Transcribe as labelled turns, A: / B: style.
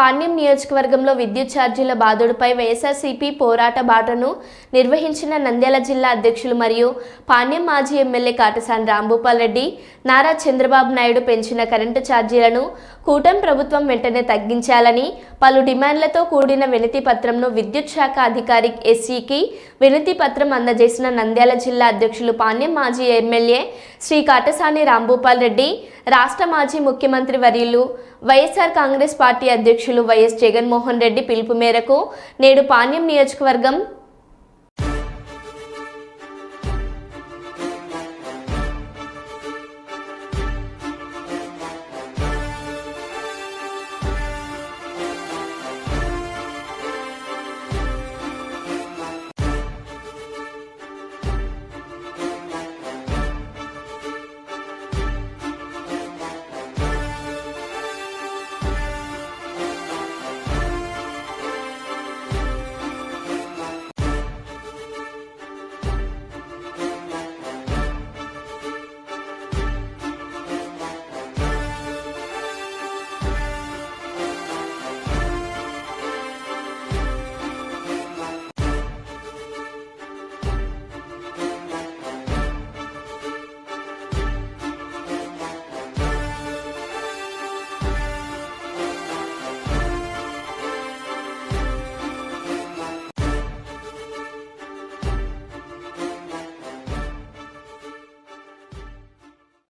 A: పాణ్యం నియోజకవర్గంలో విద్యుత్ ఛార్జీల బాధుడుపై వైఎస్ఆర్సీపీ పోరాట బాటను నిర్వహించిన నంద్యాల జిల్లా అధ్యక్షులు మరియు పాణ్యం మాజీ ఎమ్మెల్యే కాటసాని రాంభూపాల్ రెడ్డి నారా చంద్రబాబు నాయుడు పెంచిన కరెంటు ఛార్జీలను కూటమి ప్రభుత్వం వెంటనే తగ్గించాలని పలు డిమాండ్లతో కూడిన వినతి పత్రంను విద్యుత్ శాఖ అధికారి ఎస్సీకి వినతి పత్రం అందజేసిన నంద్యాల జిల్లా అధ్యక్షులు పాణ్యం మాజీ ఎమ్మెల్యే శ్రీ కాటసాని రాంభూపాల్ రెడ్డి రాష్ట్ర మాజీ ముఖ్యమంత్రి వర్యులు వైఎస్ఆర్ కాంగ్రెస్ పార్టీ అధ్యక్షులు వైఎస్ జగన్మోహన్ రెడ్డి పిలుపు మేరకు నేడు పాణ్యం నియోజకవర్గం